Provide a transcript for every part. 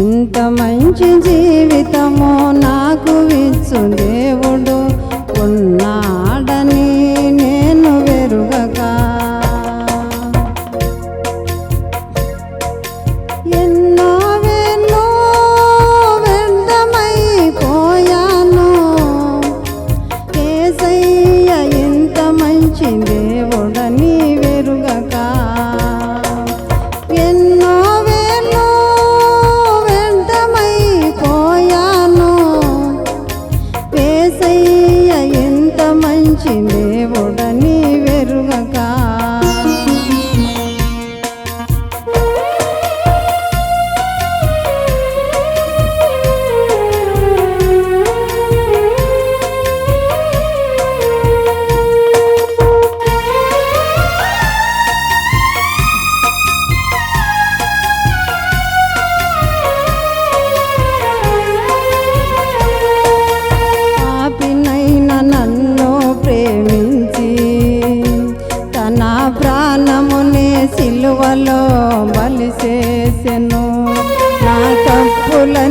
ఇంత మంచి జీ 距离。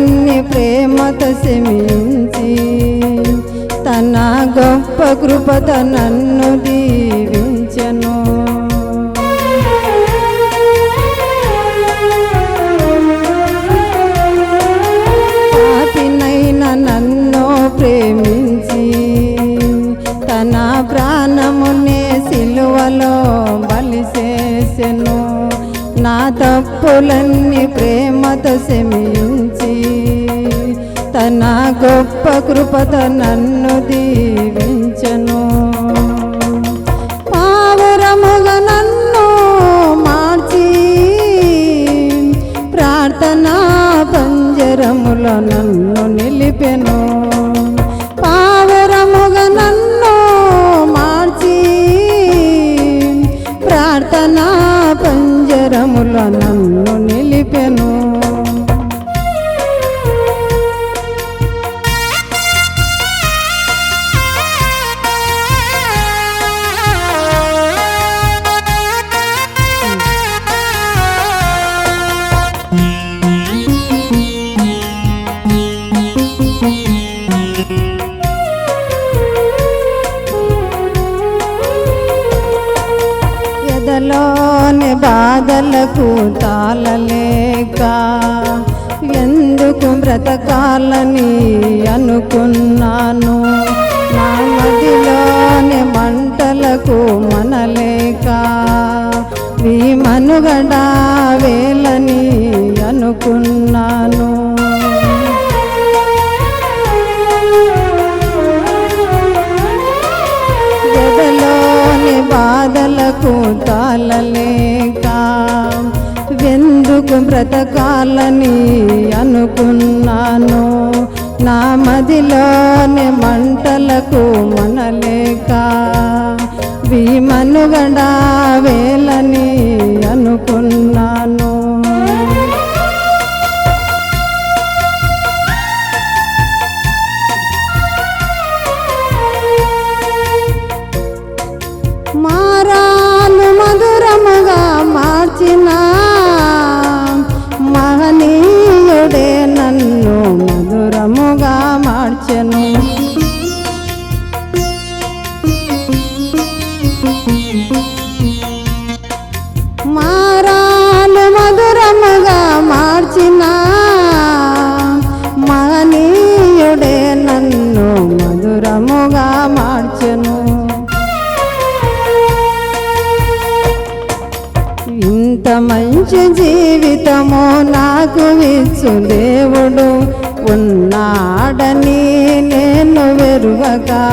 తప్పులన్నీ ప్రేమతో శమించి తన గొప్ప కృపత నన్ను దీవించను. పాపినైన నన్ను ప్రేమించి తన ప్రాణమునే సిలువలో బలిసేసెను నా తప్పులన్నీ తన గొప్ప కృపత నన్ను దీవించను. ఎదలోని బాధలకు తాళలేక ఎందుకు బ్రతకాలని అనుకున్నాను? నా మదిలోని మంటలకు మనలేక ఈ మనుగడ వేలని అనుకున్నాను. బాధలకు బ్రతకాలని అనుకున్నాను. నా మదిలో మధురముగా మార్చెను. ఇంత మంచి జీవితము నాకు ఇచ్చు దేవుడు ఉన్నాడని నేను వెరువగా.